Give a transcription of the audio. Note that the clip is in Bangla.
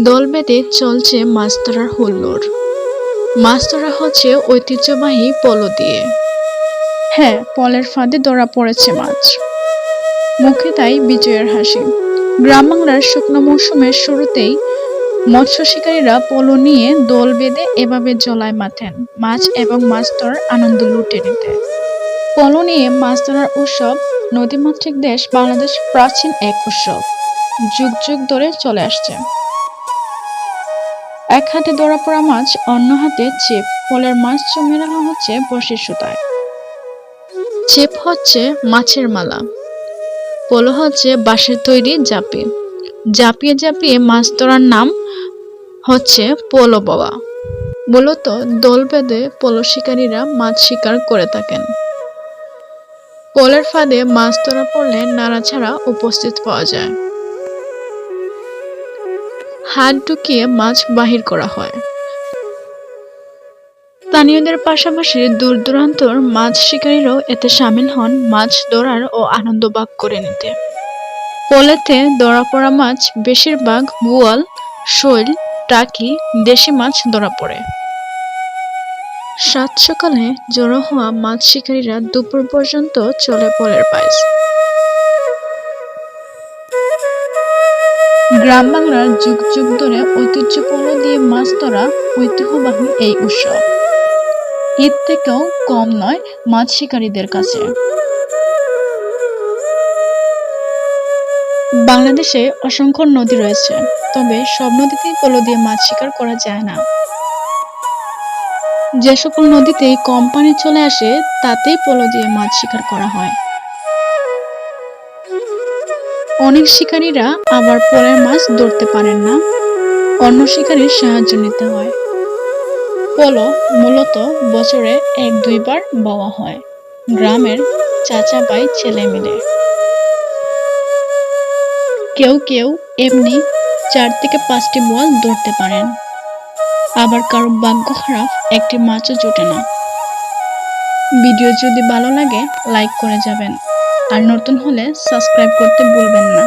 দল বেঁধে চলছে মাছ ধরার হুল্লোড়। মাছ ধরা হচ্ছে ঐতিহ্যবাহী পলো দিয়ে। হ্যাঁ পলের ফাঁদে ধরা পড়েছে মাছ। মুখে তাই বিজয়ের হাসি। গ্রাম বাংলার শুকনো মৌসুমের শুরুতেই মৎস্য শিকারীরা পলো নিয়ে দোল বেঁধে এভাবে জলায় মাথেন, মাছ এবং মাছ ধরার আনন্দ লুটে নিতে। পলো নিয়ে মাছ ধরার উৎসব নদীমাতৃক দেশ বাংলাদেশ প্রাচীন এক উৎসব। যুগ যুগ ধরে চলে আসছে। এক হাতে ধরা পড়া মাছ, অন্য হাতে চেপ। পলের মাছ জমিয়ে রাখা হচ্ছে বসির সুতায়। চেপ হচ্ছে মাছের মালা। পোলো হচ্ছে বাঁশের তৈরি জাপি। জাপিয়ে জাপিয়ে মাছ ধরার নাম হচ্ছে পোলো বাবা মূলত দল বেঁধে পোলো শিকারীরা মাছ শিকার করে থাকেন। পোলের ফাঁদে মাছ ধরা পড়লে নাড়াছাড়া উপস্থিত পাওয়া যায়। হাত ঢুকিয়ে মাছ বাহির করা হয়। স্থানীয়দের পাশাপাশি দূর দূরান্তর মাছ শিকারীরাও এতে সামিল হন, মাছ ধরার ও আনন্দ ভাগ করে নিতে। পোলেতে ধরা পড়া মাছ, বেশিরভাগ বোয়াল, শৈল, টাকি, দেশি মাছ ধরা পড়ে। সাত সকালে জড়ো হওয়া মাছ শিকারীরা দুপুর পর্যন্ত চলে পোলের পায়েস গ্রাম বাংলার যুগ যুগ ধরে ঐতিহ্যপূর্ণ দিয়ে মাছ ধরা ঐতিহ্যবাহী এই উৎসব। ঈদ থেকেও কম নয় মাছ শিকারীদের কাছে। বাংলাদেশে অসংখ্য নদী রয়েছে, তবে সব নদীতেই পলো দিয়ে মাছ শিকার করা যায় না। যে সকল নদীতেই কম পানি চলে আসে, তাতেই পলো দিয়ে মাছ শিকার করা হয়। অনেক শিকারীরা আবার পলের মাছ ধরতে পারেন না। অন্য শিকারীর সাহায্য নিতে হয়। পলো মূলত বছরে এক দুইবার বাওয়া হয়। গ্রামের চাচা ভাই ছেলে মিলে। কেউ কেউ এমনি চার থেকে পাঁচটি বল ধরতে পারেন। আবার কারও ভাগ্য খারাপ একটি মাছও জোটে না। ভিডিও যদি ভালো লাগে, লাইক করে যাবেন। আর নতুন হলে সাবস্ক্রাইব করতে ভুলবেন না।